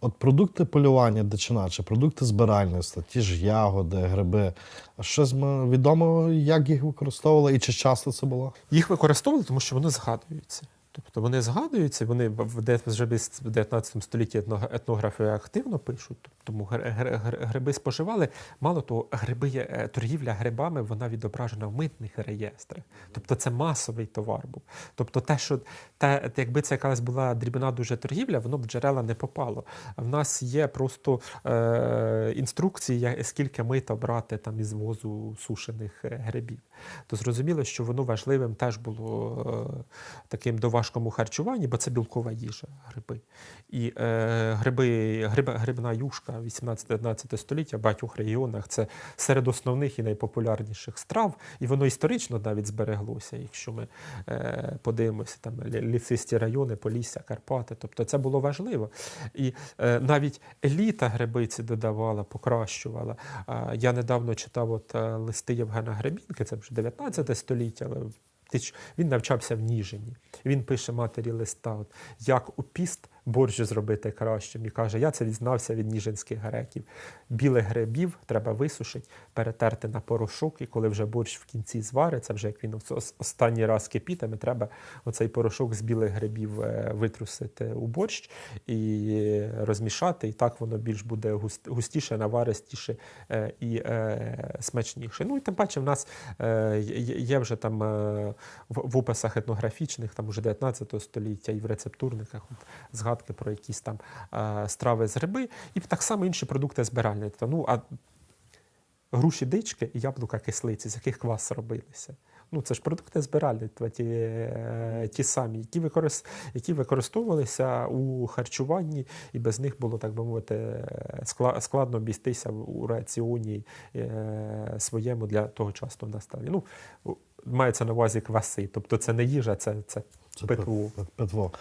От продукти полювання дичина чи продукти збиральництва, ті ж ягоди, гриби. Щось відомо, як їх використовували і чи часто це було? Їх використовували, тому що вони згадуються. Тобто вони згадуються, вони вже в 19 столітті етно- етнографи активно пишуть, тому гри- гри- гри- гриби споживали. Мало того, гриби е, торгівля грибами вона відображена в митних реєстрах. Тобто це масовий товар був. Тобто те, що те, якби це якась була дрібна дуже торгівля, воно б джерела не попало. В нас є просто е, інструкції, скільки мита брати там із возу сушених е, грибів. То зрозуміло, що воно важливим теж було е, таким до важкому харчуванні, бо це білкова їжа, гриби. І е, гриби, гриба, грибна юшка 18-19 століття в багатьох регіонах це серед основних і найпопулярніших страв, і воно історично навіть збереглося, якщо ми е, подивимося там лі- лісисті райони, Полісся, Карпати. Тобто це було важливо. І е, навіть еліта грибиці додавала, покращувала. А, я недавно читав от, е, листи Євгена Гребінки, це вже 19 століття, але він навчався в Ніжині. Він пише матері листа, от, як у піст борщ зробити кращим. І каже, я це дізнався від ніжинських греків. Білих грибів треба висушити, перетерти на порошок, і коли вже борщ в кінці звариться, вже як він ос- ос- останній раз кипітиме, треба оцей порошок з білих грибів е, витрусити у борщ і розмішати, і так воно більш буде густіше, наваристіше е, і е, смачніше. Ну і тим паче в нас є- вже там в, описах етнографічних, там уже 19 століття, і в рецептурниках от, згадки про якісь там е, страви з гриби, і так само інші продукти збиральництва. Ну, а груші дички і яблука кислиці, з яких квас робилися. Ну, це ж продукти збиральництва, ті, е, ті самі, які, використ... які використовувалися у харчуванні, і без них було, так би мовити, складно обістися в- у раціоні е, своєму для того часу наставі. Ну, мається на увазі кваси. Тобто це не їжа, це, це, Це питво. питво.